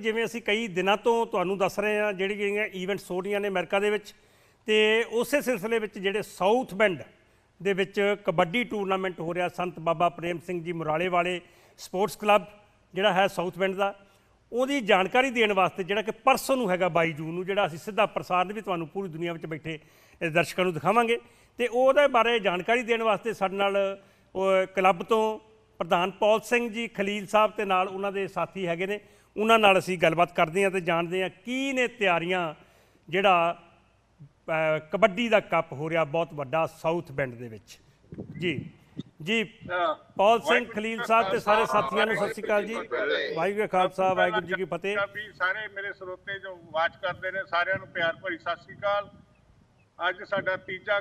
ਜਿਵੇਂ ਅਸੀਂ ਕਈ ਦਿਨਾਂ ਤੋਂ ਤੁਹਾਨੂੰ ਦੱਸ ਰਹੇ ਹਾਂ, ਜਿਹੜੀ ਜਿਹੜੀਆਂ ਇਵੈਂਟਸ ਹੋ ਰਹੀਆਂ ਨੇ ਅਮਰੀਕਾ ਦੇ ਵਿੱਚ, ਤੇ ਉਸੇ ਸਿਲਸਿਲੇ ਵਿੱਚ ਜਿਹੜੇ ਸਾਊਥ ਬੈਂਡ ਦੇ ਵਿੱਚ ਕਬੱਡੀ ਟੂਰਨਾਮੈਂਟ ਹੋ ਰਿਹਾ, ਸੰਤ ਬਾਬਾ ਪ੍ਰੇਮ ਸਿੰਘ ਜੀ ਮੁਰਾਲੇ ਵਾਲੇ ਸਪੋਰਟਸ ਕਲੱਬ ਜਿਹੜਾ ਹੈ ਸਾਊਥ ਬੈਂਡ ਦਾ, ਉਹਦੀ ਜਾਣਕਾਰੀ ਦੇਣ ਵਾਸਤੇ ਜਿਹੜਾ ਕਿ ਪਰਸੋਂ ਨੂੰ ਹੈਗਾ 22 ਜੂਨ ਨੂੰ, ਜਿਹੜਾ ਅਸੀਂ ਸਿੱਧਾ ਪ੍ਰਸਾਰਣ ਵੀ ਤੁਹਾਨੂੰ ਪੂਰੀ ਦੁਨੀਆ ਵਿੱਚ ਬੈਠੇ ਦਰਸ਼ਕਾਂ ਨੂੰ ਦਿਖਾਵਾਂਗੇ। ਤੇ ਉਹਦੇ ਬਾਰੇ ਜਾਣਕਾਰੀ ਦੇਣ ਵਾਸਤੇ ਸਾਡੇ ਨਾਲ ਕਲੱਬ ਤੋਂ ਪ੍ਰਧਾਨ ਪੌਲ ਸਿੰਘ ਜੀ, ਖਲੀਲ ਸਾਹਿਬ ਤੇ ਨਾਲ ਉਹਨਾਂ ਦੇ ਸਾਥੀ ਹੈਗੇ ਨੇ। ਉਹਨਾਂ ਨਾਲ ਅਸੀਂ ਗੱਲਬਾਤ ਕਰਦੇ ਹਾਂ ਤੇ ਜਾਣਦੇ ਹਾਂ ਕੀ ਨੇ ਤਿਆਰੀਆਂ ਜਿਹੜਾ ਕਬੱਡੀ ਦਾ ਕੱਪ ਹੋ ਰਿਹਾ ਬਹੁਤ ਵੱਡਾ ਸਾਊਥ ਬੈਂਡ ਦੇ ਵਿੱਚ। ਜੀ ਜੀ ਪੌਲ ਸਿੰਘ ਖਲੀਲ ਸਾਹਿਬ ਤੇ ਸਾਰੇ ਸਾਥੀਆਂ ਨੂੰ ਸਤਿ ਸ਼੍ਰੀ ਅਕਾਲ ਜੀ। ਵਾਹਿਗੁਰੂ ਖਾਲਸਾ ਵਾਹਿਗੁਰੂ ਜੀ ਕੀ ਫਤਿਹ। ਸਾਰੇ ਮੇਰੇ ਸਰੋਤੇ ਜੋ ਵਾਚ ਕਰਦੇ ਨੇ ਸਾਰਿਆਂ ਨੂੰ ਪਿਆਰ ਭਰੀ ਸਤਿ ਸ੍ਰੀ ਅਕਾਲ। ਅੱਜ ਸਾਡਾ ਤੀਜਾ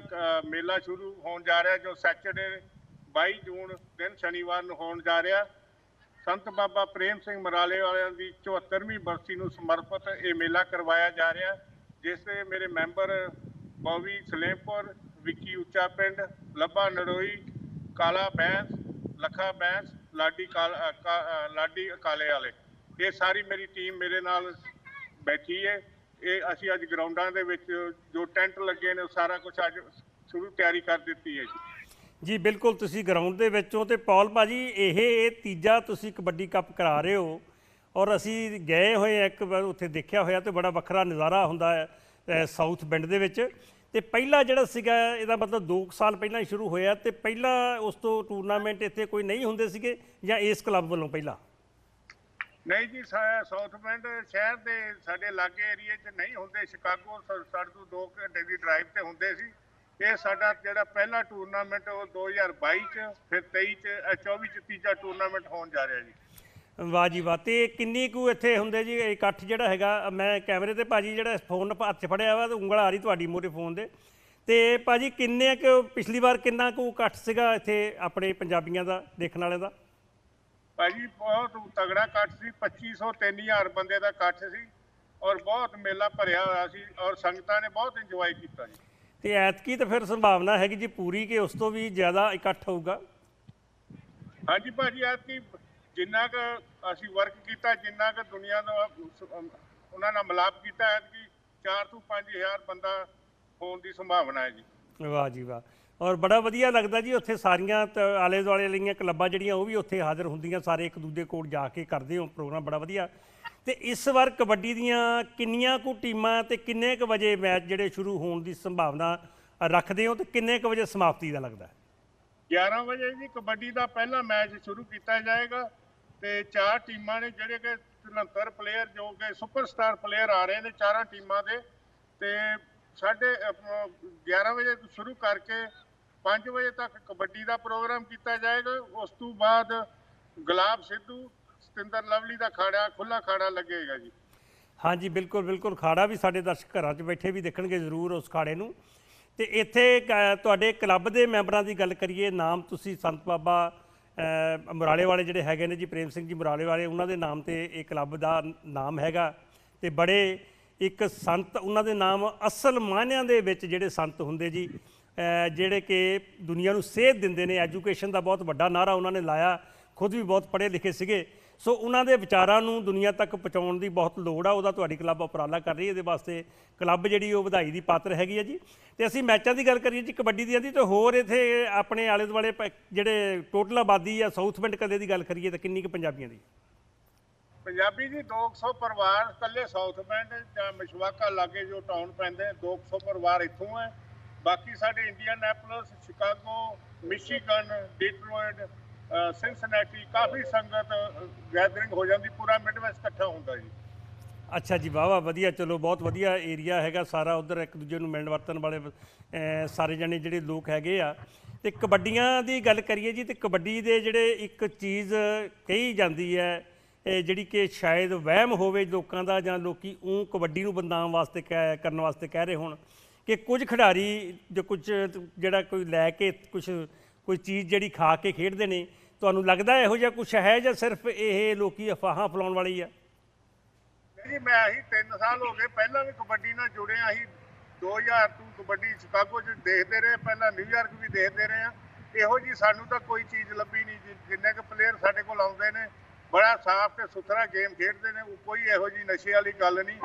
ਮੇਲਾ ਸ਼ੁਰੂ ਹੋਣ ਜਾ ਰਿਹਾ ਜੋ ਸੈਚਰਡੇ 22 ਜੂਨ ਦਿਨ ਸ਼ਨੀਵਾਰ ਨੂੰ ਹੋਣ ਜਾ ਰਿਹਾ। ਸੰਤ ਬਾਬਾ ਪ੍ਰੇਮ ਸਿੰਘ ਮਰਾਲੇ ਵਾਲਿਆਂ ਦੀ 74ਵੀਂ ਬਰਸੀ ਨੂੰ ਸਮਰਪਿਤ ਇਹ ਮੇਲਾ ਕਰਵਾਇਆ ਜਾ ਰਿਹਾ, ਜਿਸ ਦੇ ਮੇਰੇ ਮੈਂਬਰ ਬੌਵੀ ਸਲੇਮਪੁਰ, ਵਿੱਕੀ ਉੱਚਾ ਪਿੰਡ, ਲੱਭਾ ਨੜੋਈ ਕਾਲਾ ਬੈਂਸ, ਲੱਖਾ ਬੈਂਸ, ਲਾਡੀ ਕਾਲ ਕਾ- ਲਾਡੀ ਅਕਾਲੇ ਵਾਲੇ। ਇਹ ਸਾਰੀ ਮੇਰੀ ਟੀਮ ਮੇਰੇ ਨਾਲ ਬੈਠੀ ਹੈ ਇਹ ਅਸੀਂ ਅੱਜ ਗਰਾਊਂਡਾਂ ਦੇ ਵਿੱਚ ਜੋ ਟੈਂਟ ਲੱਗੇ ਨੇ, ਉਹ ਸਾਰਾ ਕੁਝ ਅੱਜ ਸ਼ੁਰੂ ਤਿਆਰੀ ਕਰ ਦਿੱਤੀ ਹੈ ਜੀ। ਜੀ, ਬਿਲਕੁਲ ਤੁਸੀਂ ਗਰਾਊਂਡ ਦੇ ਵਿੱਚੋਂ ਤੇ ਪੌਲ ਭਾਜੀ, ਇਹ ਇਹ ਤੀਜਾ ਤੁਸੀਂ ਕਬੱਡੀ ਕੱਪ ਕਰਾ ਰਹੇ ਹੋ ਔਰ ਅਸੀਂ ਗਏ ਹੋਏ ਆ ਇੱਕ ਵਾਰ ਉੱਥੇ ਦੇਖਿਆ ਹੋਇਆ ਤੇ ਬੜਾ ਵੱਖਰਾ ਨਜ਼ਾਰਾ ਹੁੰਦਾ ਹੈ ਸਾਊਥ ਬੈਂਡ ਦੇ ਵਿੱਚ। ਤੇ ਪਹਿਲਾ ਜਿਹੜਾ ਸੀਗਾ, ਇਹਦਾ ਮਤਲਬ 2 ਸਾਲ ਪਹਿਲਾਂ ਹੀ ਸ਼ੁਰੂ ਹੋਇਆ ਤੇ ਪਹਿਲਾਂ ਉਸ ਤੋਂ ਟੂਰਨਾਮੈਂਟ ਇੱਥੇ ਕੋਈ ਨਹੀਂ ਹੁੰਦੇ ਸੀਗੇ ਜਾਂ ਇਸ ਕਲੱਬ ਵੱਲੋਂ ਪਹਿਲਾਂ? ਨਹੀਂ ਜੀ ਸਾਊਥ ਬੈਂਡ ਸ਼ਹਿਰ ਦੇ ਸਾਡੇ ਲਾਗੇ ਏਰੀਏ 'ਚ ਨਹੀਂ ਹੁੰਦੇ। ਸ਼ਿਕਾਗੋ ਸ- ਸਾਡੇ ਤੋਂ 2 ਘੰਟੇ ਦੀ ਡਰਾਈਵ ਤੇ ਹੁੰਦੇ ਸੀ। ਇਹ ਸਾਡਾ ਜਿਹੜਾ ਪਹਿਲਾ ਟੂਰਨਾਮੈਂਟ ਉਹ 2022 'ਚ ਫਿਰ 23 'ਚ ਅ, 24 'ਚ ਤੀਜਾ ਟੂਰਨਾਮੈਂਟ ਹੋਣ ਜਾ ਰਿਹਾ ਜੀ। ਵਾਹ ਜੀ ਵਾਹ ਤੇ ਕਿੰਨੀ ਕੁ ਇੱਥੇ ਹੁੰਦੇ ਜੀ ਇਕੱਠ ਜਿਹੜਾ ਹੈਗਾ ਮੈਂ ਕੈਮਰੇ ਤੇ ਭਾਜੀ ਜਿਹੜਾ ਫੋਨ ਹੱਥ 'ਚ ਫੜਿਆ ਵਾ ਤੇ ਉਂਗਲ ਆ ਰਹੀ ਤੁਹਾਡੀ ਮੋਰੇ ਫੋਨ ਦੇ। ਤੇ ਭਾਜੀ ਕਿੰਨੇ ਕੁ ਪਿਛਲੀ ਵਾਰ ਕਿੰਨਾ ਕੁ ਇਕੱਠ ਸੀਗਾ ਇੱਥੇ ਆਪਣੇ ਪੰਜਾਬੀਆਂ ਦਾ ਦੇਖਣ ਵਾਲਿਆਂ ਦਾ? ਭਾਜੀ ਬਹੁਤ ਤਗੜਾ ਇਕੱਠ ਸੀ 2500 3000 ਬੰਦੇ ਦਾ ਇਕੱਠ ਸੀ ਔਰ ਬਹੁਤ ਮੇਲਾ ਭਰਿਆ ਹੋਇਆ ਸੀ ਔਰ ਸੰਗਤਾਂ ਨੇ ਬਹੁਤ ਇੰਜੋਏ ਕੀਤਾ ਜੀ। ਤੇ ਐਤਕੀ ਤਾਂ ਫਿਰ ਸੰਭਾਵਨਾ ਹੈਗੀ ਜੀ ਪੂਰੀ ਕਿ ਉਸ ਤੋਂ ਵੀ ਜ਼ਿਆਦਾ ਇਕੱਠ ਹੋਊਗਾ। ਹਾਂਜੀ ਭਾਜੀ ਐਤਕੀ ਜਿੰਨਾ ਕੁ ਅਸੀਂ ਵਰਕ ਕੀਤਾ ਜਿੰਨਾ ਕੁ ਦੁਨੀਆ ਦਾ ਉਹਨਾਂ ਨਾਲ ਮਿਲਾਪ ਕੀਤਾ ਐਤਕੀ 4 ਤੋਂ 5000 ਬੰਦਾ ਹੋਣ ਦੀ ਸੰਭਾਵਨਾ ਹੈ ਜੀ। ਵਾਹ ਜੀ ਵਾਹ। ਔਰ ਬੜਾ ਵਧੀਆ ਲੱਗਦਾ ਜੀ ਉੱਥੇ ਸਾਰੀਆਂ ਆਲੇ ਦੁਆਲੇ ਵਾਲੀਆਂ ਕਲੱਬਾਂ ਜਿਹੜੀਆਂ ਉਹ ਵੀ ਉੱਥੇ ਹਾਜ਼ਰ ਹੁੰਦੀਆਂ ਸਾਰੇ ਇੱਕ ਦੂਜੇ ਕੋਲ ਜਾ ਕੇ ਕਰਦੇ ਹੋ ਪ੍ਰੋਗਰਾਮ ਬੜਾ ਵਧੀਆ। ਤੇ ਇਸ ਵਾਰ ਕਬੱਡੀ ਦੀਆਂ ਕਿੰਨੀਆਂ ਕੁ ਟੀਮਾਂ ਤੇ ਕਿੰਨੇ ਕੁ ਵਜੇ ਮੈਚ ਜਿਹੜੇ ਸ਼ੁਰੂ ਹੋਣ ਦੀ ਸੰਭਾਵਨਾ ਰੱਖਦੇ ਹੋ ਤੇ ਕਿੰਨੇ ਕੁ ਵਜੇ ਸਮਾਪਤੀ ਦਾ ਲੱਗਦਾ 11 ਵਜੇ ਜੀ ਕਬੱਡੀ ਦਾ ਪਹਿਲਾ ਮੈਚ ਸ਼ੁਰੂ ਕੀਤਾ ਜਾਏਗਾ ਤੇ ਚਾਰ ਟੀਮਾਂ ਨੇ ਜਿਹੜੇ ਕਿ 69 ਪਲੇਅਰ ਜੋ ਕਿ ਸੁਪਰਸਟਾਰ ਪਲੇਅਰ ਆ ਰਹੇ ਨੇ ਚਾਰਾਂ ਟੀਮਾਂ ਦੇ ਤੇ ਸਾਡੇ 11 ਵਜੇ ਸ਼ੁਰੂ ਕਰਕੇ 5 ਵਜੇ ਤੱਕ ਕਬੱਡੀ ਦਾ ਪ੍ਰੋਗਰਾਮ ਕੀਤਾ ਜਾਏਗਾ। ਉਸ ਤੋਂ ਬਾਅਦ ਗੁਲਾਬ ਸਿੱਧੂ ਸਤਿੰਦਰ ਲਵਲੀ ਦਾ ਖਾੜਾ ਖੁੱਲਾ ਖਾੜਾ ਲੱਗੇਗਾ ਜੀ। ਹਾਂਜੀ, ਬਿਲਕੁਲ ਬਿਲਕੁਲ। ਖਾੜਾ ਵੀ ਸਾਡੇ ਦਰਸ਼ਕ ਘਰਾਂ 'ਚ ਬੈਠੇ ਵੀ ਦੇਖਣਗੇ ਜ਼ਰੂਰ ਉਸ ਖਾੜੇ ਨੂੰ। ਤੇ ਇੱਥੇ ਕ- ਤੁਹਾਡੇ ਕਲੱਬ ਦੇ ਮੈਂਬਰਾਂ ਦੀ ਗੱਲ ਕਰੀਏ, ਨਾਮ ਤੁਸੀਂ ਸੰਤ ਬਾਬਾ ਮੁਰਾਲੇ ਵਾਲੇ ਜਿਹੜੇ ਹੈਗੇ ਨੇ ਜੀ, ਪ੍ਰੇਮ ਸਿੰਘ ਜੀ ਮੁਰਾਲੇ ਵਾਲੇ, ਉਹਨਾਂ ਦੇ ਨਾਮ ਤੇ ਇਹ ਕਲੱਬ ਦਾ ਨਾਮ ਹੈਗਾ। ਤੇ ਬੜੇ ਇੱਕ ਸੰਤ, ਉਹਨਾਂ ਦੇ ਨਾਮ ਅਸਲ ਮਾਨਿਆਂ ਦੇ ਵਿੱਚ ਜਿਹੜੇ ਸੰਤ ਹੁੰਦੇ ਜੀ ਜਿਹੜੇ ਕਿ ਦੁਨੀਆ ਨੂੰ ਸੇਧ ਦਿੰਦੇ ਨੇ। ਐਜੂਕੇਸ਼ਨ ਦਾ ਬਹੁਤ ਵੱਡਾ ਨਾਰਾ ਉਹਨਾਂ ਨੇ ਲਾਇਆ। ਖੁਦ ਵੀ ਬਹੁਤ ਪੜ੍ਹੇ ਲਿਖੇ ਸੀਗੇ। ਸੋ ਉਹਨਾਂ ਦੇ ਵਿਚਾਰਾਂ ਨੂੰ ਦੁਨੀਆ ਤੱਕ ਪਹੁੰਚਾਉਣ ਦੀ ਬਹੁਤ ਲੋੜ ਆ, ਉਹਦਾ ਤੁਹਾਡੀ ਕਲੱਬ ਉਪਰਾਲਾ ਕਰ ਰਹੀ ਹੈ, ਇਹਦੇ ਵਾਸਤੇ ਕਲੱਬ ਜਿਹੜੀ ਉਹ ਵਧਾਈ ਦੀ ਪਾਤਰ ਹੈਗੀ ਹੈ ਜੀ। ਤੇ ਅਸੀਂ ਮੈਚਾਂ ਦੀ ਗੱਲ ਕਰੀਏ ਜੀ, ਕਬੱਡੀ ਦੀਆਂ ਦੀ, ਤੇ ਹੋਰ ਇੱਥੇ ਆਪਣੇ ਆਲੇ ਦੁਆਲੇ ਪ- ਜਿਹੜੇ ਟੋਟਲ ਆਬਾਦੀ ਆ, ਸਾਊਥ ਪਿੰਡ ਕਦੇ ਦੀ ਗੱਲ ਕਰੀਏ ਤਾਂ ਕਿੰਨੀ ਕੁ ਪੰਜਾਬੀਆਂ ਦੀ? ਪੰਜਾਬੀ ਜੀ 200 ਪਰਿਵਾਰ ਕੱਲੇ ਸਾਊਥ ਬੈਂਡ ਜਾਂ ਮਸ਼ਵਾਕਾ ਲਾਗੇ ਜੋ ਟਾਊਨ ਪੈਂਦੇ 200 ਪਰਿਵਾਰ ਇੱਥੋਂ ਹੈ। ਬਾਕੀ ਸਾਡੇ ਇੰਡੀਅਨੈਪੋਲਿਸ ਸ਼ਿਕਾਗੋ, ਮਿਸ਼ੀਗਨ, ਡਿਟਰੋਇਟ ਸਿਨਸਨੈਟੀ ਕਾਫੀ ਸੰਗਤ ਗੈਦਰਿੰਗ ਹੋ ਜਾਂਦੀ, ਪੂਰਾ ਮਿਡਵੈਸਟ ਇਕੱਠਾ ਹੁੰਦਾ ਜੀ। ਅੱਛਾ ਜੀ, ਵਾਹ ਵਧੀਆ, ਚਲੋ, ਬਹੁਤ ਵਧੀਆ ਏਰੀਆ ਹੈਗਾ ਸਾਰਾ ਉਧਰ, ਇੱਕ ਦੂਜੇ ਨੂੰ ਮਿਲਣ ਵਰਤਣ ਵਾਲੇ ਸਾਰੇ ਜਣੇ ਜਿਹੜੇ ਲੋਕ ਹੈਗੇ ਆ। ਤੇ ਕਬੱਡੀਆਂ ਦੀ ਗੱਲ ਕਰੀਏ ਜੀ, ਤੇ ਕਬੱਡੀ ਦੇ ਜਿਹੜੇ ਇੱਕ ਚੀਜ਼ ਕਹੀ ਜਾਂਦੀ ਹੈ ਜਿਹੜੀ ਕਿ ਸ਼ਾਇਦ ਵਹਿਮ ਹੋਵੇ ਲੋਕਾਂ ਦਾ ਜਾਂ ਲੋਕੀ ਉਹ ਕਬੱਡੀ ਨੂੰ ਬਦਨਾਮ ਵਾਸਤੇ ਕਹਿ, ਕਰਨ ਵਾਸਤੇ ਕਹਿ ਰਹੇ ਹੋਣ, ਕਿ ਕੁਝ ਖਿਡਾਰੀ ਜੋ ਕੁਝ ਜਿਹੜਾ ਕੋਈ ਲੈ ਕੇ ਕੁਝ, ਕੋਈ ਚੀਜ਼ ਜਿਹੜੀ ਖਾ ਕੇ ਖੇਡਦੇ ਨੇ ਤੁਹਾਨੂੰ ਲੱਗਦਾ ਇਹੋ ਜਿਹਾ ਕੁਝ ਹੈ ਜਾਂ ਸਿਰਫ ਇਹ ਲੋਕੀ ਅਫਵਾਹਾਂ ਫਲਾਉਣ ਵਾਲੇ ਆ ਜੀ, ਮੈਂ ਅਸੀਂ 3 ਸਾਲ ਹੋ ਗਏ, ਪਹਿਲਾਂ ਵੀ ਕਬੱਡੀ ਨਾਲ ਜੁੜਿਆ ਹਾਂ ਅਸੀਂ 2000 ਤੋਂ ਕਬੱਡੀ ਸ਼ਿਕਾਗੋ 'ਚ ਦੇਖਦੇ ਰਹੇ, ਪਹਿਲਾਂ ਨਿਊਯਾਰਕ ਵੀ ਦੇਖਦੇ ਰਹੇ ਆ ਇਹੋ ਜੀ ਸਾਨੂੰ ਤਾਂ ਕੋਈ ਚੀਜ਼ ਲੱਭੀ ਨਹੀਂ, ਜੀ। ਜਿੰਨੇ ਕੁ ਪਲੇਅਰ ਸਾਡੇ ਕੋਲ ਆਉਂਦੇ ਨੇ ਬੜਾ ਸਾਫ਼ ਤੇ ਸੁਥਰਾ ਗੇਮ ਖੇਡਦੇ ਨੇ ਉਹ ਕੋਈ ਇਹੋ ਜੀ ਨਸ਼ੇ ਵਾਲੀ ਗੱਲ ਨਹੀਂ।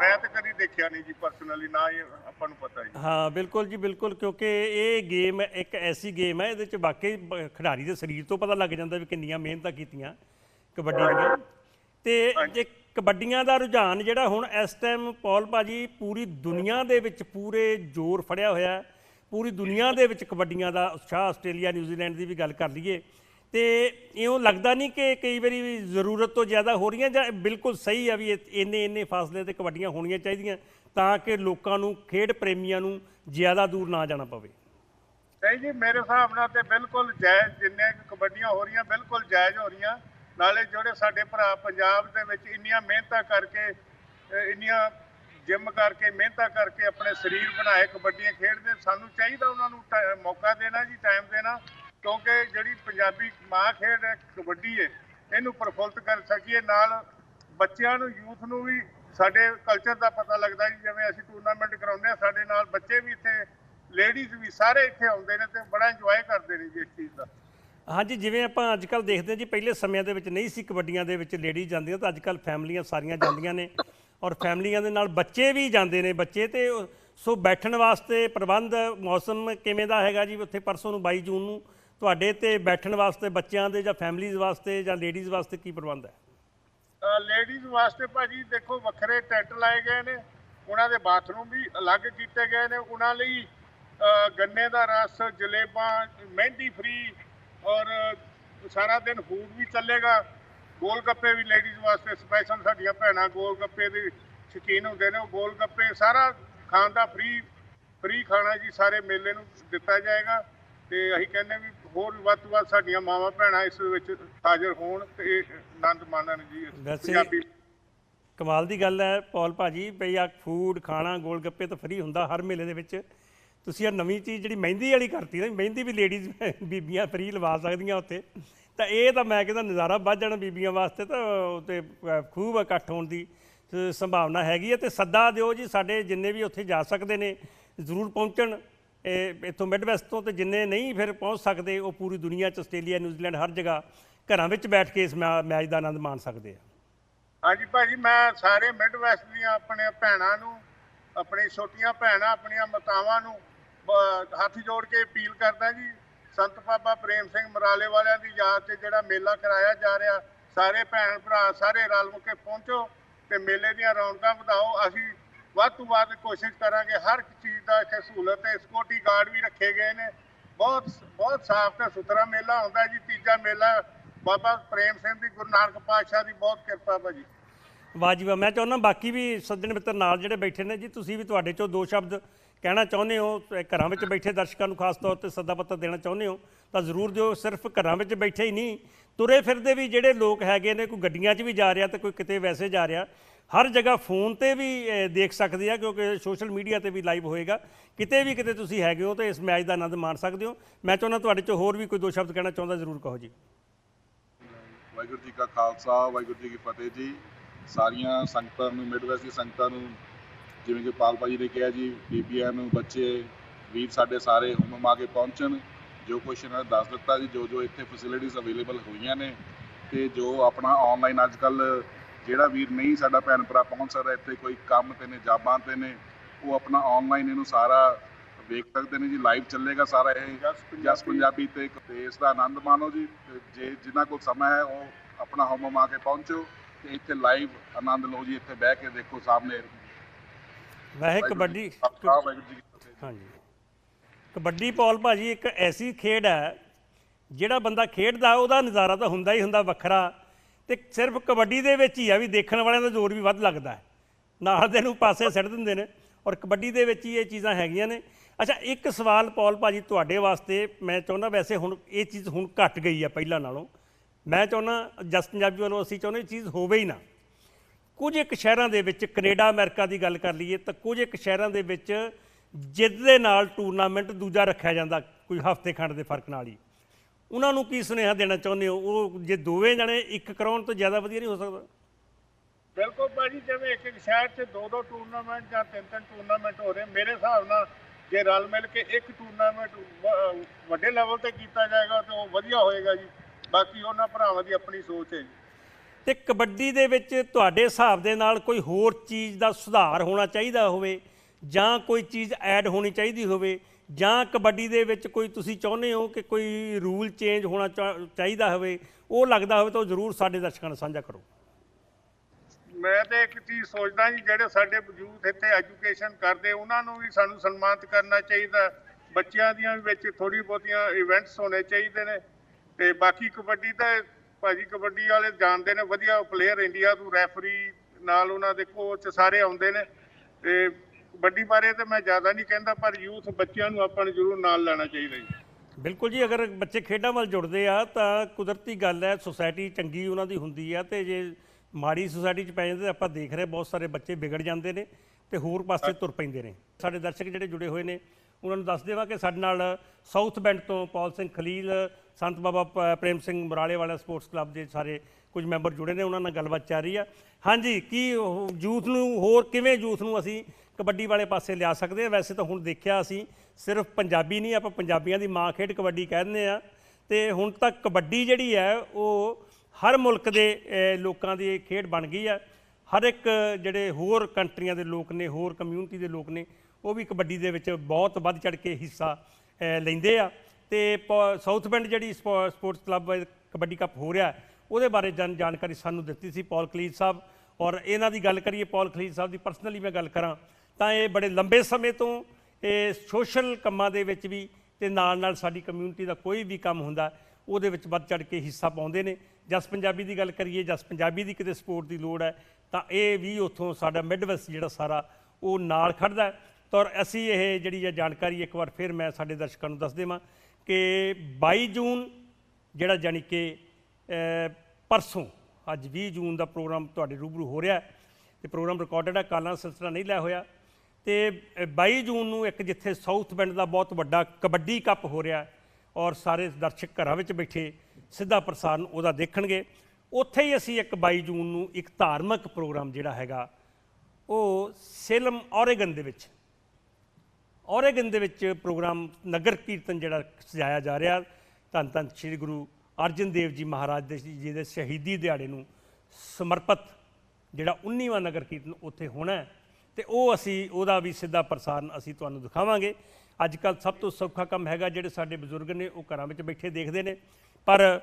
ਮੈਂ ਤਾਂ ਕਦੀ ਦੇਖਿਆ ਨਹੀਂ ਜੀ ਪਰਸਨਲੀ ਨਾ ਹੀ ਆਪਾਂ ਨੂੰ ਪਤਾ ਜੀ। ਹਾਂ ਬਿਲਕੁਲ ਜੀ ਬਿਲਕੁਲ ਕਿਉਂਕਿ ਇਹ ਗੇਮ ਇੱਕ ਐਸੀ ਗੇਮ ਹੈ ਇਹਦੇ ਚ ਵਾਕਈ ਖਿਡਾਰੀ ਦੇ ਸਰੀਰ ਤੋਂ ਪਤਾ ਲੱਗ ਜਾਂਦਾ ਵੀ ਕਿੰਨੀਆਂ ਮਿਹਨਤਾਂ ਕੀਤੀਆਂ ਕਬੱਡੀ ਦੀਆਂ। ਤੇ ਜੇ ਕਬੱਡੀਆਂ ਦਾ ਰੁਝਾਨ ਜਿਹੜਾ ਹੁਣ ਇਸ ਟਾਈਮ ਪੌਲ ਭਾਜੀ ਪੂਰੀ ਦੁਨੀਆ ਦੇ ਵਿੱਚ ਪੂਰੇ ਜ਼ੋਰ ਫੜਿਆ ਹੋਇਆ ਹੈ ਪੂਰੀ ਦੁਨੀਆ ਦੇ ਵਿੱਚ ਕਬੱਡੀਆਂ ਦਾ ਉਤਸ਼ਾਹ ਆਸਟ੍ਰੇਲੀਆ ਨਿਊਜ਼ੀਲੈਂਡ ਦੀ ਵੀ ਗੱਲ ਕਰ ਲਈਏ ਤੇ ਇਉਂ ਲੱਗਦਾ ਨਹੀਂ ਕਿ ਕਈ ਵਾਰੀ ਵੀ ਜ਼ਰੂਰਤ ਤੋਂ ਜ਼ਿਆਦਾ ਹੋ ਰਹੀਆਂ ਜਾਂ ਬਿਲਕੁਲ ਸਹੀ ਆ ਵੀ ਇੰਨੇ ਇੰਨੇ ਫਾਸਲੇ ਤੇ ਕਬੱਡੀਆਂ ਹੋਣੀਆਂ ਚਾਹੀਦੀਆਂ ਤਾਂ ਕਿ ਲੋਕਾਂ ਨੂੰ ਖੇਡ ਪ੍ਰੇਮੀਆਂ ਨੂੰ ਜ਼ਿਆਦਾ ਦੂਰ ਨਾ ਜਾਣਾ ਪਵੇ। ਨਹੀਂ ਜੀ, ਮੇਰੇ ਹਿਸਾਬ ਨਾਲ ਤੇ ਬਿਲਕੁਲ ਜਾਇਜ਼ ਜਿੰਨੇ ਕਬੱਡੀਆਂ ਹੋ ਰਹੀਆਂ, ਬਿਲਕੁਲ ਜਾਇਜ਼ ਹੋ ਰਹੀਆਂ। ਨਾਲੇ ਜਿਹੜੇ ਸਾਡੇ ਭਰਾ ਪੰਜਾਬ ਦੇ ਵਿੱਚ ਇੰਨੀਆਂ ਮਿਹਨਤਾਂ ਕਰਕੇ ਇੰਨੀਆਂ ਜਿਮ ਕਰਕੇ ਮਿਹਨਤਾਂ ਕਰਕੇ ਆਪਣੇ ਸਰੀਰ ਬਣਾਏ ਕਬੱਡੀਆਂ ਖੇਡਦੇ, ਸਾਨੂੰ ਚਾਹੀਦਾ ਉਹਨਾਂ ਨੂੰ ਟ- ਮੌਕਾ ਦੇਣਾ ਜੀ ਟਾਈਮ ਦੇਣਾ। ਕਿਉਂਕਿ ਜਿਹੜੀ ਪੰਜਾਬੀ ਮਾਂ ਖੇਡ ਹੈ, ਕਬੱਡੀ ਹੈ, ਇਹਨੂੰ ਪ੍ਰਫੁੱਲਤ ਕਰ ਸਕੀਏ। ਨਾਲ ਬੱਚਿਆਂ ਨੂੰ, ਯੂਥ ਨੂੰ ਵੀ ਸਾਡੇ ਕਲਚਰ ਦਾ ਪਤਾ ਲੱਗਦਾ ਜੀ। ਜਿਵੇਂ ਅਸੀਂ ਟੂਰਨਾਮੈਂਟ ਕਰਾਉਂਦੇ ਆ ਸਾਡੇ ਨਾਲ ਬੱਚੇ ਵੀ ਇੱਥੇ ਲੇਡੀਜ਼ ਵੀ ਸਾਰੇ ਇੱਥੇ ਆਉਂਦੇ ਨੇ ਤੇ ਬੜਾ ਇੰਜੋਏ ਕਰਦੇ ਨੇ ਜੀ ਇਸ ਚੀਜ਼ ਦਾ। ਹਾਂਜੀ, ਜਿਵੇਂ ਆਪਾਂ ਅੱਜ ਕੱਲ ਦੇਖਦੇ ਜੀ, ਪਹਿਲੇ ਸਮਿਆਂ ਦੇ ਵਿੱਚ ਨਹੀਂ ਸੀ ਕਬੱਡੀਆਂ ਦੇ ਵਿੱਚ ਲੇਡੀਜ਼ ਜਾਂਦੀਆਂ ਤਾਂ ਅੱਜ ਕੱਲ ਫੈਮਲੀਆਂ ਸਾਰੀਆਂ ਜਾਂਦੀਆਂ ਨੇ ਔਰ ਫੈਮਲੀਆਂ ਦੇ ਨਾਲ ਬੱਚੇ ਵੀ ਜਾਂਦੇ ਨੇ ਬੱਚੇ ਤੇ ਸੋ ਬੈਠਣ ਵਾਸਤੇ ਪ੍ਰਬੰਧ ਮੌਸਮ ਕਿਵੇਂ ਦਾ ਹੈਗਾ ਜੀ, ਉੱਥੇ ਪਰਸੋਂ ਨੂੰ 22 ਜੂਨ ਨੂੰ ਤੁਹਾਡੇ ਤੇ ਬੈਠਣ ਵਾਸਤੇ ਬੱਚਿਆਂ ਦੇ ਜਾਂ ਫੈਮਲੀਜ਼ ਵਾਸਤੇ ਜਾਂ ਲੇਡੀਜ਼ ਵਾਸਤੇ ਕੀ ਪ੍ਰਬੰਧ ਹੈ? ਲੇਡੀਜ਼ ਵਾਸਤੇ ਭਾਜੀ ਦੇਖੋ ਵੱਖਰੇ ਟੈਂਟ ਲਾਏ ਗਏ ਨੇ, ਉਹਨਾਂ ਦੇ ਬਾਥਰੂਮ ਵੀ ਅਲੱਗ ਕੀਤੇ ਗਏ ਨੇ, ਉਹਨਾਂ ਲਈ ਗੰਨੇ ਦਾ ਰਸ, ਜਲੇਬਾਂ, ਮਹਿੰਦੀ ਫ੍ਰੀ ਔਰ ਸਾਰਾ ਦਿਨ ਫੂਡ ਵੀ ਚੱਲੇਗਾ। ਗੋਲ ਗੱਪੇ ਵੀ ਲੇਡੀਜ਼ ਵਾਸਤੇ ਸਪੈਸ਼ਲ ਸਾਡੀਆਂ ਭੈਣਾਂ ਗੋਲ ਗੱਪੇ ਦੇ ਸ਼ੌਕੀਨ ਹੁੰਦੇ ਨੇ, ਉਹ ਗੋਲ ਗੱਪੇ ਸਾਰਾ ਖਾਣ ਦਾ ਫ੍ਰੀ ਫ੍ਰੀ ਖਾਣਾ ਜੀ, ਸਾਰੇ ਮੇਲੇ ਨੂੰ ਦਿੱਤਾ ਜਾਏਗਾ। ਤੇ ਅਸੀਂ ਕਹਿੰਦੇ ਵੀ ਹੋਰ ਵੀ ਵੱਧ ਤੋਂ ਵੱਧ ਸਾਡੀਆਂ ਮਾਵਾਂ ਭੈਣਾਂ ਇਸ ਵਿੱਚ ਹਾਜ਼ਰ ਹੋਣ ਤੇ ਆਨੰਦ ਮਾਣਨ ਜੀ। ਵੈਸੇ- ਪੰਜਾਬੀ ਕਮਾਲ ਦੀ ਗੱਲ ਹੈ ਪੌਲ ਭਾਜੀ ਬਈ ਆ ਫੂਡ ਖਾਣਾ ਗੋਲ ਗੱਪੇ ਤਾਂ ਫ੍ਰੀ ਹੁੰਦਾ ਹਰ ਮੇਲੇ ਦੇ ਵਿੱਚ। ਤੁਸੀਂ ਆ ਨਵੀਂ ਚੀਜ਼ ਜਿਹੜੀ ਮਹਿੰਦੀ ਵਾਲੀ ਕਰਤੀ ਨਾ ਮਹਿੰਦੀ ਵੀ ਲੇਡੀਜ਼ ਬੀਬੀਆਂ ਫ੍ਰੀ ਲਵਾ ਸਕਦੀਆਂ ਉੱਥੇ। ਤਾਂ ਇਹ ਤਾਂ ਮੈਂ ਕਹਿੰਦਾ ਨਜ਼ਾਰਾ ਵੱਧ ਜਾਣਾ ਬੀਬੀਆਂ ਵਾਸਤੇ ਤਾਂ ਉੱਤੇ ਖੂਬ ਇਕੱਠ ਹੋਣ ਦੀ ਸੰਭਾਵਨਾ ਹੈਗੀ ਹੈ ਤੇ ਸੱਦਾ ਦਿਓ ਜੀ ਸਾਡੇ ਜਿੰਨੇ ਵੀ ਉੱਥੇ ਜਾ ਸਕਦੇ ਨੇ ਜ਼ਰੂਰ ਪਹੁੰਚਣ। ਇਹ ਇੱਥੋਂ ਮਿਡਵੈਸਟ ਤੋਂ ਤੇ ਜਿੰਨੇ ਨਹੀਂ ਫਿਰ ਪਹੁੰਚ ਸਕਦੇ, ਉਹ ਪੂਰੀ ਦੁਨੀਆ 'ਚ ਆਸਟ੍ਰੇਲੀਆ ਨਿਊਜ਼ੀਲੈਂਡ ਹਰ ਜਗ੍ਹਾ ਘਰਾਂ ਵਿੱਚ ਬੈਠ ਕੇ ਇਸ ਮੈਚ ਦਾ ਆਨੰਦ ਮਾਣ ਸਕਦੇ ਆ। ਹਾਂਜੀ ਭਾਜੀ, ਮੈਂ ਸਾਰੇ ਮਿਡਵੈਸਟ ਦੀਆਂ ਆਪਣੇ ਭੈਣਾਂ ਨੂੰ, ਆਪਣੀ ਛੋਟੀਆਂ ਭੈਣਾਂ, ਆਪਣੀਆਂ ਮਾਤਾਵਾਂ ਨੂੰ ਹੱਥ ਜੋੜ ਕੇ ਅਪੀਲ ਕਰਦਾ ਜੀ, ਸੰਤ ਬਾਬਾ ਪ੍ਰੇਮ ਸਿੰਘ ਮਰਾਲੇ ਵਾਲਿਆਂ ਦੀ ਯਾਦ ਤੇ ਜਿਹੜਾ ਮੇਲਾ ਕਰਾਇਆ ਜਾ ਰਿਹਾ, ਸਾਰੇ ਭੈਣ ਭਰਾ ਸਾਰੇ ਰਲ ਮਿਲ ਕੇ ਪਹੁੰਚੋ ਤੇ ਮੇਲੇ ਦੀਆਂ ਰੌਣਕਾਂ ਵਧਾਓ। ਅਸੀਂ ਵੱਧ ਤੋਂ ਵੱਧ ਕੋਸ਼ਿਸ਼ ਕਰਾਂਗੇ, ਹਰ ਇੱਕ ਚੀਜ਼ ਦਾ ਇੱਥੇ ਸਹੂਲਤ ਹੈ ਸਿਕਿਉਰਟੀ ਗਾਰਡ ਵੀ ਰੱਖੇ ਗਏ ਨੇ। ਬਹੁਤ ਬਹੁਤ ਸਾਫ਼ ਤੇ ਸੁਥਰਾ ਮੇਲਾ ਹੁੰਦਾ ਜੀ, ਤੀਜਾ ਮੇਲਾ ਬਾਬਾ ਪ੍ਰੇਮ ਸਿੰਘ ਦੀ, ਗੁਰੂ ਨਾਨਕ ਪਾਤਸ਼ਾਹ ਦੀ, ਬਹੁਤ ਕਿਰਪਾ ਭਾਜੀ। ਵਾਹ ਮੈਂ ਚਾਹੁੰਦਾ ਬਾਕੀ ਵੀ ਸੱਜਣ ਮਿੱਤਰ ਨਾਲ ਜਿਹੜੇ ਬੈਠੇ ਨੇ ਜੀ, ਤੁਸੀਂ ਵੀ ਤੁਹਾਡੇ ਚੋਂ ਦੋ ਸ਼ਬਦ ਕਹਿਣਾ ਚਾਹੁੰਦੇ ਹੋ ਘਰਾਂ ਵਿੱਚ ਬੈਠੇ ਦਰਸ਼ਕਾਂ ਨੂੰ ਖਾਸ ਤੌਰ ਤੇ ਸੱਦਾ ਪੱਤਰ ਦੇਣਾ ਚਾਹੁੰਦੇ ਹੋ, ਤਾਂ ਜ਼ਰੂਰ ਦਿਓ, ਸਿਰਫ ਘਰਾਂ ਵਿੱਚ ਬੈਠੇ ਹੀ ਨਹੀਂ, ਤੁਰੇ ਫਿਰਦੇ ਵੀ ਜਿਹੜੇ ਲੋਕ ਹੈਗੇ ਨੇ, ਕੋਈ ਗੱਡੀਆਂ 'ਚ ਵੀ ਜਾ ਰਿਹਾ ਤੇ ਕੋਈ ਕਿਤੇ ਵੈਸੇ ਜਾ ਰਿਹਾ ਹਰ ਜਗ੍ਹਾ ਫੋਨ ਤੇ ਵੀ ਦੇਖ ਸਕਦੇ ਆ, ਕਿਉਂਕਿ ਸੋਸ਼ਲ ਮੀਡੀਆ ਤੇ ਵੀ ਲਾਈਵ ਹੋਏਗਾ। ਕਿਤੇ ਵੀ ਕਿਤੇ ਤੁਸੀਂ ਹੈਗੇ ਹੋ ਤਾਂ ਇਸ ਮੈਚ ਦਾ ਆਨੰਦ ਮਾਣ ਸਕਦੇ ਹੋ। ਮੈਂ ਚਾਹੁੰਦਾ ਤੁਹਾਡੇ ਚੋਂ ਹੋਰ ਵੀ ਕੋਈ ਦੋ ਸ਼ਬਦ ਕਹਿਣਾ ਚਾਹੁੰਦਾ, ਜ਼ਰੂਰ ਕਹੋ ਜੀ। ਵਾਹਿਗੁਰੂ ਜੀ ਕਾ ਖਾਲਸਾ, ਵਾਹਿਗੁਰੂ ਜੀ ਕੀ ਫਤਿਹ ਜੀ। ਸਾਰੀਆਂ ਸੰਗਤਾਂ ਨੂੰ, ਮਿਡਵੈਸਟ ਦੀ ਸੰਗਤਾਂ ਨੂੰ, ਜਿਵੇਂ ਕਿ ਪਾਲ ਭਾਜੀ ਨੇ ਕਿਹਾ ਜੀ, ਬੀਬੀਆਂ ਨੂੰ, ਬੱਚੇ, ਵੀਰ ਸਾਡੇ ਸਾਰੇ ਹੁਮਮ ਆ ਕੇ ਪਹੁੰਚਣ। ਜੋ ਕੁਛ ਇਹਨਾਂ ਨੇ ਦੱਸ ਦਿੱਤਾ ਜੀ ਜੋ ਜੋ ਇੱਥੇ ਫੈਸਿਲਿਟੀਜ਼ ਅਵੇਲੇਬਲ ਹੋਈਆਂ ਨੇ ਤੇ ਜੋ ਆਪਣਾ ਆਨਲਾਈਨ ਅੱਜ ਕੱਲ ਜਿਹੜਾ ਵੀਰ ਨਹੀਂ ਸਾਡਾ ਭੈਣ ਭਰਾ ਪਹੁੰਚ ਸਕਦਾ ਇੱਥੇ ਕੋਈ ਕੰਮ ਤੇ ਨੇ ਜਾਬਾਂ ਤੇ ਨੇ ਉਹ ਆਪਣਾ ਆਨਲਾਈਨ ਇਹਨੂੰ ਸਾਰਾ ਵੇਖ ਸਕਦੇ ਨੇ ਜੀ ਲਾਈਵ ਚੱਲੇਗਾ ਸਾਰਾ ਇਹ। ਜਸ ਪੰਜਾਬੀ। ਤੇ ਇਸ ਦਾ ਆਨੰਦ ਮਾਣੋ ਜੀ ਜੇ ਜਿਨ੍ਹਾਂ ਕੋਲ ਸਮਾਂ ਹੈ ਉਹ ਆਪਣਾ ਹੋਮ ਆ ਕੇ ਪਹੁੰਚੋ ਤੇ ਇੱਥੇ ਲਾਈਵ ਆਨੰਦ ਲਓ ਜੀ ਇੱਥੇ ਬਹਿ ਕੇ ਦੇਖੋ ਸਾਹਮਣੇ। ਵੈਸੇ ਕਬੱਡੀ ਹਾਂਜੀ। ਕਬੱਡੀ ਪੌਲ ਭਾਜੀ ਇੱਕ ਐਸੀ ਖੇਡ ਹੈ ਜਿਹੜਾ ਬੰਦਾ ਖੇਡਦਾ ਉਹਦਾ ਨਜ਼ਾਰਾ ਤਾਂ ਹੁੰਦਾ ਹੀ ਹੁੰਦਾ ਵੱਖਰਾ। ਤੇ ਸਿਰਫ ਕਬੱਡੀ ਦੇ ਵਿੱਚ ਹੀ ਆ ਵੀ ਦੇਖਣ ਵਾਲਿਆਂ ਦਾ ਜ਼ੋਰ ਵੀ ਵੱਧ ਲੱਗਦਾ ਹੈ। ਨਾਲ ਦੇ ਨੂੰ ਪਾਸੇ ਸਿੱਟ ਦਿੰਦੇ ਨੇ ਔਰ ਕਬੱਡੀ ਦੇ ਵਿੱਚ ਹੀ ਇਹ ਚੀਜ਼ਾਂ ਹੈਗੀਆਂ ਨੇ। ਅੱਛਾ, ਇੱਕ ਸਵਾਲ ਪੌਲ ਭਾਜੀ ਤੁਹਾਡੇ ਵਾਸਤੇ ਮੈਂ ਚਾਹੁੰਦਾ ਵੈਸੇ ਹੁਣ ਇਹ ਚੀਜ਼ ਹੁਣ ਘਟ ਗਈ ਆ ਪਹਿਲਾਂ ਨਾਲੋਂ। ਮੈਂ ਚਾਹੁੰਦਾ ਜਸ ਪੰਜਾਬੀ ਵੱਲੋਂ ਅਸੀਂ ਚਾਹੁੰਦੇ ਇਹ ਚੀਜ਼ ਹੋਵੇ ਹੀ ਨਾ। ਕੁਝ ਇੱਕ ਸ਼ਹਿਰਾਂ ਦੇ ਵਿੱਚ ਕੈਨੇਡਾ, ਅਮਰੀਕਾ ਦੀ ਗੱਲ ਕਰ ਲਈਏ ਤਾਂ ਕੁਝ ਇੱਕ ਸ਼ਹਿਰਾਂ ਦੇ ਵਿੱਚ ਜਿੱਦ ਦੇ ਨਾਲ ਟੂਰਨਾਮੈਂਟ ਦੂਜਾ ਰੱਖਿਆ ਜਾਂਦਾ ਕੋਈ ਹਫ਼ਤੇ ਖੰਡ ਦੇ ਫ਼ਰਕ ਨਾਲ ਹੀ। ਉਹਨਾਂ ਨੂੰ ਕੀ ਸੁਨੇਹਾ ਦੇਣਾ ਚਾਹੁੰਦੇ ਹੋ? ਉਹ ਜੇ ਦੋਵੇਂ ਜਣੇ ਇੱਕ ਕਰਾਉਣ ਤੋਂ ਜ਼ਿਆਦਾ ਵਧੀਆ ਨਹੀਂ ਹੋ ਸਕਦਾ। ਬਿਲਕੁਲ ਭਾਜੀ ਜਿਵੇਂ ਇੱਕ ਇੱਕ ਸ਼ਹਿਰ 'ਚ ਦੋ ਦੋ ਟੂਰਨਾਮੈਂਟ ਜਾਂ ਤਿੰਨ ਤਿੰਨ ਟੂਰਨਾਮੈਂਟ ਹੋ ਰਹੇ ਮੇਰੇ ਹਿਸਾਬ ਨਾਲ ਜੇ ਰਲ ਮਿਲ ਕੇ ਇੱਕ ਟੂਰਨਾਮੈਂਟ ਵੱਡੇ ਲੈਵਲ ਤੇ ਕੀਤਾ ਜਾਏਗਾ ਤਾਂ ਉਹ ਵਧੀਆ ਹੋਏਗਾ ਜੀ। ਬਾਕੀ ਉਹਨਾਂ ਭਰਾਵਾਂ ਦੀ ਆਪਣੀ ਸੋਚ ਹੈ ਤੇ ਕਬੱਡੀ ਦੇ ਵਿੱਚ ਤੁਹਾਡੇ ਹਿਸਾਬ ਦੇ ਨਾਲ ਕੋਈ ਹੋਰ ਚੀਜ਼ ਦਾ ਸੁਧਾਰ ਹੋਣਾ ਚਾਹੀਦਾ ਹੋਵੇ ਜਾਂ ਕੋਈ ਚੀਜ਼ ਐਡ ਹੋਣੀ ਚਾਹੀਦੀ ਹੋਵੇ? ਜਾਂ ਕਬੱਡੀ ਦੇ ਵਿੱਚ ਕੋਈ ਤੁਸੀਂ ਚਾਹੁੰਦੇ ਹੋ ਕਿ ਕੋਈ ਰੂਲ ਚੇਂਜ ਹੋਣਾ ਚਾ- ਚਾਹੀਦਾ ਹੋਵੇ, ਉਹ ਲੱਗਦਾ ਹੋਵੇ ਤਾਂ ਉਹ ਜ਼ਰੂਰ ਸਾਡੇ ਦਰਸ਼ਕਾਂ ਨਾਲ ਸਾਂਝਾ ਕਰੋ। ਮੈਂ ਤੇ ਇੱਕ ਚੀਜ਼ ਸੋਚਦਾ ਜੀ, ਜਿਹੜੇ ਸਾਡੇ ਯੂਥ ਇੱਥੇ ਐਜੂਕੇਸ਼ਨ ਕਰਦੇ, ਉਹਨਾਂ ਨੂੰ ਵੀ ਸਾਨੂੰ ਸਨਮਾਨਿਤ ਕਰਨਾ ਚਾਹੀਦਾ। ਬੱਚਿਆਂ ਦੀਆਂ ਵਿੱਚ ਥੋੜੀ ਬਹੁਤੀਆਂ ਇਵੈਂਟਸ ਹੋਣੇ ਚਾਹੀਦੇ ਨੇ। ਤੇ ਬਾਕੀ ਕਬੱਡੀ ਤਾਂ ਭਾਜੀ ਕਬੱਡੀ ਵਾਲੇ ਜਾਣਦੇ ਨੇ, ਵਧੀਆ ਪਲੇਅਰ ਇੰਡੀਆ ਤੋਂ ਰੈਫਰੀ ਨਾਲ ਉਹਨਾਂ ਦੇ ਕੋਚ ਸਾਰੇ ਆਉਂਦੇ ਨੇ। ਤੇ ਕਬੱਡੀ ਬਾਰੇ ਤੇ ਮੈਂ ਜ਼ਿਆਦਾ ਨਹੀਂ ਕਹਿੰਦਾ, ਪਰ ਯੂਥ ਬੱਚਿਆਂ ਨੂੰ ਆਪਾਂ ਨੂੰ ਜ਼ਰੂਰ ਨਾਲ ਲੈਣਾ ਚਾਹੀਦਾ ਜੀ। ਬਿਲਕੁਲ ਜੀ, ਅਗਰ ਬੱਚੇ ਖੇਡਾਂ ਵੱਲ ਜੁੜਦੇ ਆ, ਤਾਂ ਕੁਦਰਤੀ ਗੱਲ ਹੈ ਸੁਸਾਇਟੀ ਚੰਗੀ ਉਹਨਾਂ ਦੀ ਹੁੰਦੀ ਆ ਤੇ ਜੇ ਮਾੜੀ ਸੁਸਾਇਟੀ 'ਚ ਪੈ ਜਾਂਦੇ ਤਾਂ ਆਪਾਂ ਦੇਖ ਰਹੇ ਬਹੁਤ ਸਾਰੇ ਬੱਚੇ ਵਿਗੜ ਜਾਂਦੇ ਨੇ ਤੇ ਹੋਰ ਪਾਸੇ ਤੁਰ ਪੈਂਦੇ ਨੇ। ਸਾਡੇ ਦਰਸ਼ਕ ਜਿਹੜੇ ਜੁੜੇ ਹੋਏ ਨੇ, ਉਹਨਾਂ ਨੂੰ ਦੱਸ ਦੇਵਾਂ ਕਿ ਸਾਡੇ ਨਾਲ ਸਾਊਥ ਬੈਂਡ ਤੋਂ ਪੌਲ ਸਿੰਘ ਖਲੀਲ ਸੰਤ ਬਾਬਾ ਪ- ਪ੍ਰੇਮ ਸਿੰਘ ਮੁਰਾਲੇ ਵਾਲਾ ਸਪੋਰਟਸ ਕਲੱਬ ਦੇ ਸਾਰੇ ਕੁਝ ਮੈਂਬਰ ਜੁੜੇ ਨੇ, ਉਹਨਾਂ ਨਾਲ ਗੱਲਬਾਤ ਚੱਲ ਰਹੀ ਆ। ਹਾਂਜੀ, ਕੀ ਯੂਥ ਨੂੰ, ਹੋਰ ਕਿਵੇਂ ਯੂਥ ਨੂੰ ਅਸੀਂ ਕਬੱਡੀ ਵਾਲੇ ਪਾਸੇ ਲਿਆ ਸਕਦੇ ਆ। ਵੈਸੇ ਤਾਂ ਹੁਣ ਦੇਖਿਆ ਅਸੀਂ, ਸਿਰਫ ਪੰਜਾਬੀ ਨਹੀਂ, ਆਪਾਂ ਪੰਜਾਬੀਆਂ ਦੀ ਮਾਂ ਖੇਡ ਕਬੱਡੀ ਕਹਿੰਦੇ ਆ। ਤੇ ਹੁਣ ਤੱਕ ਕਬੱਡੀ ਜਿਹੜੀ ਹੈ, ਉਹ ਹਰ ਮੁਲਕ ਦੇ ਲੋਕਾਂ ਦੀ ਖੇਡ ਬਣ ਗਈ ਹੈ। ਹਰ ਇੱਕ ਜਿਹੜੇ ਹੋਰ ਕੰਟਰੀਆਂ ਦੇ ਲੋਕ ਨੇ, ਹੋਰ ਕਮਿਊਨਿਟੀ ਦੇ ਲੋਕ ਨੇ, ਉਹ ਵੀ ਕਬੱਡੀ ਦੇ ਵਿੱਚ ਬਹੁਤ ਵੱਧ ਚੜ ਕੇ ਹਿੱਸਾ ਲੈਂਦੇ ਆ। ਤੇ ਪ- ਸਾਊਥ ਬੈਂਡ ਜਿਹੜੀ ਸਪੋ- ਸਪੋਰਟਸ ਕਲੱਬ ਕਬੱਡੀ ਕੱਪ ਹੋ ਰਿਹਾ ਉਹਦੇ ਬਾਰੇ ਜਾਣ ਜਾਣਕਾਰੀ ਸਾਨੂੰ ਦਿੱਤੀ ਸੀ ਪੌਲ ਕਲੀਜ ਸਾਹਿਬ। ਔਰ ਇਹਨਾਂ ਦੀ ਗੱਲ ਕਰੀਏ, ਪੌਲ ਖਲੀਜ ਸਾਹਿਬ ਦੀ ਪਰਸਨਲੀ ਮੈਂ ਗੱਲ ਕਰਾਂ। ਤਾਂ ਇਹ ਬੜੇ ਲੰਬੇ ਸਮੇਂ ਤੋਂ ਇਹ ਸੋਸ਼ਲ ਕੰਮਾਂ ਦੇ ਵਿੱਚ ਵੀ ਤੇ ਨਾਲ ਨਾਲ ਸਾਡੀ ਕਮਿਊਨਿਟੀ ਦਾ ਕੋਈ ਵੀ ਕੰਮ ਹੁੰਦਾ, ਉਹਦੇ ਵਿੱਚ ਵੱਧ ਚੜ ਕੇ ਹਿੱਸਾ ਪਾਉਂਦੇ ਨੇ। ਜਸ ਪੰਜਾਬੀ ਦੀ ਗੱਲ ਕਰੀਏ, ਜਸ ਪੰਜਾਬੀ ਦੀ ਕਿਤੇ ਸਪੋਰਟ ਦੀ ਲੋੜ ਹੈ, ਤਾਂ ਇਹ ਵੀ ਉੱਥੋਂ ਸਾਡਾ ਮਿਡਵੈਸਟ ਜਿਹੜਾ ਸਾਰਾ, ਉਹ ਨਾਲ ਖੜਦਾ ਹੈ। ਔਰ ਅਸੀਂ ਇਹ ਜਿਹੜੀ ਇਹ ਜਾਣਕਾਰੀ ਇੱਕ ਵਾਰ ਫਿਰ ਮੈਂ ਸਾਡੇ ਦਰਸ਼ਕਾਂ ਨੂੰ ਦੱਸ ਦੇਵਾਂ ਕਿ 22 ਜੂਨ ਜਿਹੜਾ ਜਾਣੀ ਕਿ ਪਰਸੋਂ, ਅੱਜ 20 ਜੂਨ ਦਾ ਪ੍ਰੋਗਰਾਮ ਤੁਹਾਡੇ ਰੂਬਰੂ ਹੋ ਰਿਹਾ ਹੈ ਤੇ ਪ੍ਰੋਗਰਾਮ ਰਿਕਾਰਡਡ ਹੈ, ਕਾਲਾਂ ਸਿਲਸਿਲਾ ਨਹੀਂ ਲਿਆ ਹੋਇਆ। ਤੇ ਅਹ, 22 ਜੂਨ ਨੂੰ ਇੱਕ ਜਿੱਥੇ ਸਾਊਥ ਬੈਂਡ ਦਾ ਬਹੁਤ ਵੱਡਾ ਕਬੱਡੀ ਕੱਪ ਹੋ ਰਿਹਾ ਔਰ ਸਾਰੇ ਦਰਸ਼ਕ ਘਰਾਂ ਵਿੱਚ ਬੈਠੇ ਸਿੱਧਾ ਪ੍ਰਸਾਰਣ ਉਹਦਾ ਦੇਖਣਗੇ। ਉੱਥੇ ਹੀ ਅਸੀਂ ਇੱਕ 22 ਜੂਨ ਨੂੰ ਇੱਕ ਧਾਰਮਿਕ ਪ੍ਰੋਗਰਾਮ ਜਿਹੜਾ ਹੈਗਾ ਉਹ ਸੇਲਮ ਔਰੇਗਨ ਦੇ ਵਿੱਚ ਔਰੇਗਨ ਦੇ ਵਿੱਚ ਪ੍ਰੋਗਰਾਮ ਨਗਰ ਕੀਰਤਨ ਜਿਹੜਾ ਸਜਾਇਆ ਜਾ ਰਿਹਾ। ਧੰਨ ਧੰਨ ਸ੍ਰੀ ਗੁਰੂ ਅਰਜਨ ਦੇਵ ਜੀ ਮਹਾਰਾਜ ਦੇ ਜੀ ਦੇ ਸ਼ਹੀਦੀ ਦਿਹਾੜੇ ਨੂੰ ਸਮਰਪਿਤ ਜਿਹੜਾ 19ਵਾਂ ਨਗਰ ਕੀਰਤਨ ਉੱਥੇ ਹੋਣਾ ਹੈ। ਤੇ ਉਹ ਅਸੀਂ, ਉਹਦਾ ਵੀ ਸਿੱਧਾ ਪ੍ਰਸਾਰਣ ਅਸੀਂ ਤੁਹਾਨੂੰ ਦਿਖਾਵਾਂਗੇ। ਅੱਜ ਕੱਲ ਸਭ ਤੋਂ ਸੌਖਾ ਕੰਮ ਹੈਗਾ, ਜਿਹੜੇ ਸਾਡੇ ਬਜ਼ੁਰਗ ਨੇ, ਉਹ ਘਰਾਂ ਵਿੱਚ ਬੈਠੇ ਦੇਖਦੇ ਨੇ। ਪਰ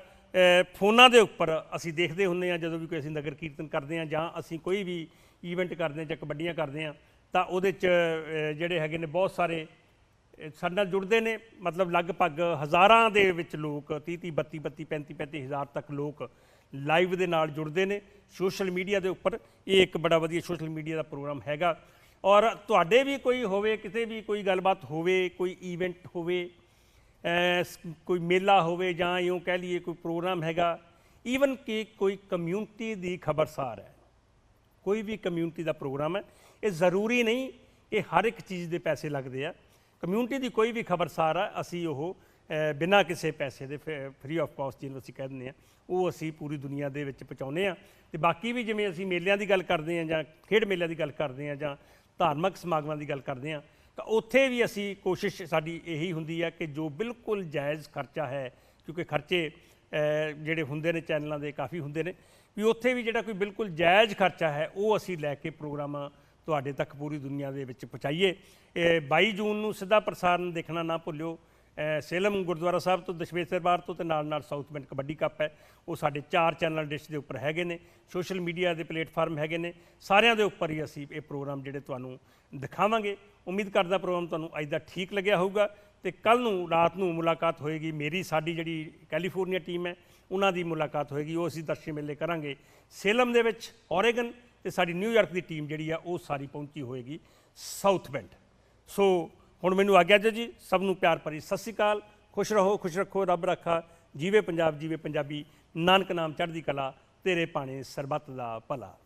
ਫੋਨਾਂ ਦੇ ਉੱਪਰ ਅਸੀਂ ਦੇਖਦੇ ਹੁੰਦੇ ਆ ਜਦੋਂ ਵੀ ਕੋਈ ਅਸੀਂ ਨਗਰ ਕੀਰਤਨ ਕਰਦੇ ਆ ਜਾਂ ਅਸੀਂ ਕੋਈ ਵੀ ਈਵੈਂਟ ਕਰਦੇ ਆ ਜਾਂ ਕਬੱਡੀਆਂ ਕਰਦੇ ਆ ਤਾਂ ਉਹਦੇ 'ਚ ਜਿਹੜੇ ਹੈਗੇ ਨੇ ਬਹੁਤ ਸਾਰੇ ਸਾਡੇ ਨਾਲ ਜੁੜਦੇ ਨੇ। ਮਤਲਬ ਲਗਭਗ ਹਜ਼ਾਰਾਂ ਦੇ ਵਿੱਚ ਲੋਕ 30 30 32 32 35 35 ਹਜ਼ਾਰ ਤੱਕ ਲੋਕ ਲਾਈਵ ਦੇ ਨਾਲ ਜੁੜਦੇ ਨੇ। ਸੋਸ਼ਲ ਮੀਡੀਆ ਦੇ ਉੱਪਰ ਇਹ ਇੱਕ ਬੜਾ ਵਧੀਆ ਸੋਸ਼ਲ ਮੀਡੀਆ ਦਾ ਪ੍ਰੋਗਰਾਮ ਹੈਗਾ। ਔਰ ਤੁਹਾਡੇ ਵੀ ਕੋਈ ਹੋਵੇ, ਕਿਤੇ ਵੀ ਕੋਈ ਗੱਲਬਾਤ ਹੋਵੇ, ਕੋਈ ਇਵੈਂਟ ਹੋਵੇ ਕੋਈ ਮੇਲਾ ਹੋਵੇ ਜਾਂ ਇਉਂ ਕਹਿ ਲਈਏ ਕੋਈ ਪ੍ਰੋਗਰਾਮ ਹੈਗਾ ਈਵਨ ਕਿ ਕੋਈ ਕਮਿਊਨਿਟੀ ਦੀ ਖਬਰਸਾਰ ਹੈ। ਕੋਈ ਵੀ ਕਮਿਊਨਿਟੀ ਦਾ ਪ੍ਰੋਗਰਾਮ ਹੈ। ਇਹ ਜ਼ਰੂਰੀ ਨਹੀਂ ਕਿ ਹਰ ਇੱਕ ਚੀਜ਼ ਦੇ ਪੈਸੇ ਲੱਗਦੇ ਆ। ਕਮਿਊਨਿਟੀ ਦੀ ਕੋਈ ਵੀ ਖਬਰਸਾਰ ਆ, ਅਸੀਂ ਉਹ ਬਿਨਾਂ ਕਿਸੇ ਪੈਸੇ ਦੇ ਫ੍ਰੀ ਆਫ ਕਾਸਟ ਜਿਹਨੂੰ ਅਸੀਂ ਕਹਿ ਦਿੰਦੇ ਆ ਉਹ ਅਸੀਂ ਪੂਰੀ ਦੁਨੀਆ ਦੇ ਵਿੱਚ ਪਹੁੰਚਾਉਂਦੇ ਆ ਤੇ ਬਾਕੀ ਵੀ ਜਿਵੇਂ ਅਸੀਂ ਮੇਲਿਆਂ ਦੀ ਗੱਲ ਕਰਦੇ ਆ ਜਾਂ ਖੇਡ ਮੇਲਿਆਂ ਦੀ ਗੱਲ ਕਰਦੇ ਆ ਜਾਂ ਧਾਰਮਿਕ ਸਮਾਗਮਾਂ ਦੀ ਗੱਲ ਕਰਦੇ ਆ ਤਾਂ ਉੱਥੇ ਵੀ ਅਸੀਂ ਕੋਸ਼ਿਸ਼, ਸਾਡੀ ਇਹੀ ਹੁੰਦੀ ਹੈ ਕਿ ਜੋ ਬਿਲਕੁਲ ਜਾਇਜ਼ ਖਰਚਾ ਹੈ, ਕਿਉਂਕਿ ਖਰਚੇ ਜਿਹੜੇ ਹੁੰਦੇ ਨੇ ਚੈਨਲਾਂ ਦੇ ਕਾਫੀ ਹੁੰਦੇ ਨੇ, ਵੀ ਉੱਥੇ ਵੀ ਜਿਹੜਾ ਕੋਈ ਬਿਲਕੁਲ ਜਾਇਜ਼ ਖਰਚਾ ਹੈ, ਉਹ ਅਸੀਂ ਲੈ ਕੇ ਪ੍ਰੋਗਰਾਮਾਂ ਤੁਹਾਡੇ ਤੱਕ ਪੂਰੀ ਦੁਨੀਆ ਦੇ ਵਿੱਚ ਪਹੁੰਚਾਈਏ। ਇਹ 22 ਜੂਨ ਨੂੰ ਸਿੱਧਾ ਪ੍ਰਸਾਰਣ ਦੇਖਣਾ ਨਾ ਭੁੱਲਿਓ। ਸੇਲਮ ਗੁਰਦੁਆਰਾ ਸਾਹਿਬ ਤੋਂ ਦਸ਼ਮੇਸ਼ਰ ਬਾਰ ਤੋਂ ਤੇ ਨਾਲ ਨਾਲ ਸਾਊਥ ਬੈਂਡ ਕਬੱਡੀ ਕੱਪ ਹੈ। ਉਹ ਸਾਡੇ ਚਾਰ ਚੈਨਲ ਡਿਸ਼ ਦੇ ਉੱਪਰ ਹੈਗੇ ਨੇ ਸੋਸ਼ਲ ਮੀਡੀਆ ਦੇ ਪਲੇਟਫਾਰਮ ਹੈਗੇ ਨੇ। ਸਾਰਿਆਂ ਦੇ ਉੱਪਰ ਹੀ ਅਸੀਂ ਇਹ ਪ੍ਰੋਗਰਾਮ ਜਿਹੜੇ ਤੁਹਾਨੂੰ ਦਿਖਾਵਾਂਗੇ। ਉਮੀਦ ਕਰਦਾ ਪ੍ਰੋਗਰਾਮ ਤੁਹਾਨੂੰ ਅੱਜ ਦਾ ਠੀਕ ਲੱਗਿਆ ਹੋਊਗਾ ਤੇ ਕੱਲ ਨੂੰ, ਰਾਤ ਨੂੰ ਮੁਲਾਕਾਤ ਹੋਏਗੀ ਮੇਰੀ, ਸਾਡੀ ਜਿਹੜੀ ਕੈਲੀਫੋਰਨੀਆ ਟੀਮ ਹੈ, ਉਹਨਾਂ ਦੀ ਮੁਲਾਕਾਤ ਹੋਏਗੀ, ਉਹ ਅਸੀਂ ਦਰਸ਼ੀ ਮੇਲੇ ਕਰਾਂਗੇ। ਸੇਲਮ ਦੇ ਵਿੱਚ ਔਰੇਗਨ ਤੇ ਸਾਡੀ ਨਿਊਯਾਰਕ ਦੀ ਟੀਮ ਜਿਹੜੀ ਆ, ਉਹ ਸਾਰੀ ਪਹੁੰਚੀ ਹੋਏਗੀ ਸਾਊਥ ਬੈਂਡ ਸੋ ਹੁਣ ਮੈਨੂੰ ਆਗਿਆ ਦਿਓ ਜੀ, ਸਭ ਨੂੰ ਪਿਆਰ ਭਰੀ ਸਤਿ ਸ਼੍ਰੀ ਅਕਾਲ। ਖੁਸ਼ ਰਹੋ, ਖੁਸ਼ ਰੱਖੋ, ਰੱਬ ਰੱਖਾ। ਜੀਵੇ ਪੰਜਾਬ, ਜੀਵੇ ਪੰਜਾਬੀ। ਨਾਨਕ ਨਾਮ ਚੜ੍ਹਦੀ ਕਲਾ, ਤੇਰੇ ਪਾਣੇ ਸਰਬੱਤ ਦਾ ਭਲਾ।